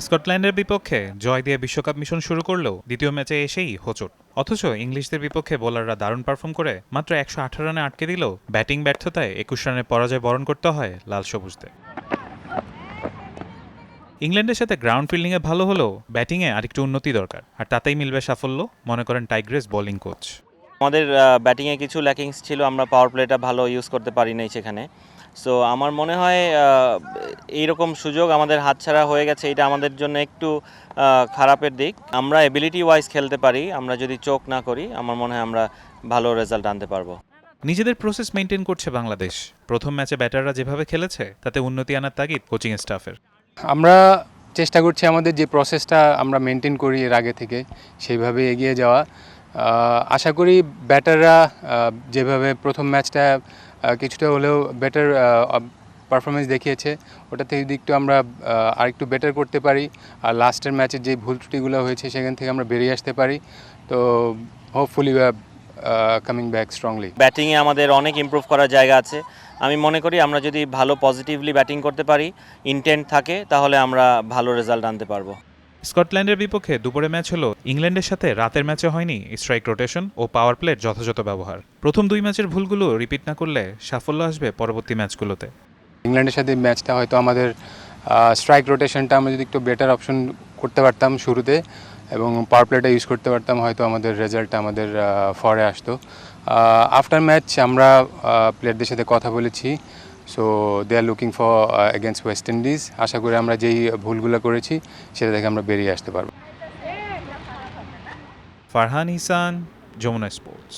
স্কটল্যান্ডের বিপক্ষে জয় দিয়ে বিশ্বকাপ মিশন শুরু করলেও দ্বিতীয় ম্যাচে এসেই হোচট। অথচ ইংলিশদের বিপক্ষে বোলাররা দারুণ পারফর্ম করে মাত্র একশো আঠারো রানে আটকে দিলেও ব্যাটিং ব্যর্থতায় একুশ রানের পরাজয় বরণ করতে হয় লাল সবুজদের। ইংল্যান্ডের সাথে গ্রাউন্ড ফিল্ডিংয়ে ভালো হলেও ব্যাটিংয়ে আরেকটু উন্নতি দরকার। আর তাতেই মিলবে সাফল্য, মনে করেন টাইগ্রেস বোলিং কোচ। আমাদের ব্যাটিংয়ে কিছু ল্যাকিংস ছিল আমরা পাওয়ার প্লেটা ভালো ইউজ করতে পারি নাই সেখানে। সো আমার মনে হয় এইরকম সুযোগ আমাদের হাতছাড়া হয়ে গেছে এটা আমাদের জন্য একটু খারাপের দিক। আমরা এবিলিটি ওয়াইজ খেলতে পারি আমরা যদি চোখ না করি আমার মনে হয় আমরা ভালো রেজাল্ট আনতে পারব। নিজেদের প্রসেস মেনটেন করছে বাংলাদেশ। প্রথম ম্যাচে ব্যাটাররা যেভাবে খেলেছে তাতে উন্নতি আনার তাগিদ কোচিং স্টাফের আমরা চেষ্টা করছি আমাদের যে প্রসেসটা আমরা মেনটেন করি এর আগে থেকে সেইভাবে এগিয়ে যাওয়া। আশা করি ব্যাটাররা যেভাবে প্রথম ম্যাচটা কিছুটা হলেও বেটার পারফরমেন্স দেখিয়েছে ওটা থেকে যদি একটু আমরা আহ, আরেকটু বেটার করতে পারি আর লাস্টের ম্যাচের যে ভুল ত্রুটিগুলো হয়েছে সেখান থেকে আমরা বেরিয়ে আসতে পারি তো হোপফুলি কামিং ব্যাক স্ট্রংলি ব্যাটিংয়ে আমাদের অনেক ইমপ্রুভ করার জায়গা আছে। আমি মনে করি আমরা যদি ভালো পজিটিভলি ব্যাটিং করতে পারি ইন্টেন্ট থাকে তাহলে আমরা ভালো রেজাল্ট আনতে পারব। স্কটল্যান্ডের বিপক্ষে দুপুরে ম্যাচ হলো ইংল্যান্ডের সাথে, রাতের ম্যাচে হয়নি স্ট্রাইক রোটেশন ও পাওয়ার প্লের যথাযথ ব্যবহার। প্রথম দুই ম্যাচের ভুলগুলো রিপিট না করলে সাফল্য আসবে পরবর্তী ম্যাচগুলোতে। ইংল্যান্ডের সাথে ম্যাচটা হয়তো আমাদের স্ট্রাইক রোটেশনটা আমরা যদি একটু বেটার অপশন করতে পারতাম শুরুতে এবং পাওয়ার প্লেটা ইউজ করতে পারতাম, হয়তো আমাদের রেজাল্টটা আমাদের ফরে আসতো। আফটার ম্যাচ আমরা প্লেয়ারদের সাথে কথা বলেছি। So they are looking for against West Indies আশা করি আমরা যেই ভুলগুলো করেছি, সেটা থেকে আমরা বেরিয়ে আসতে পারব। ফারহান ইসান যমুনা স্পোর্টস।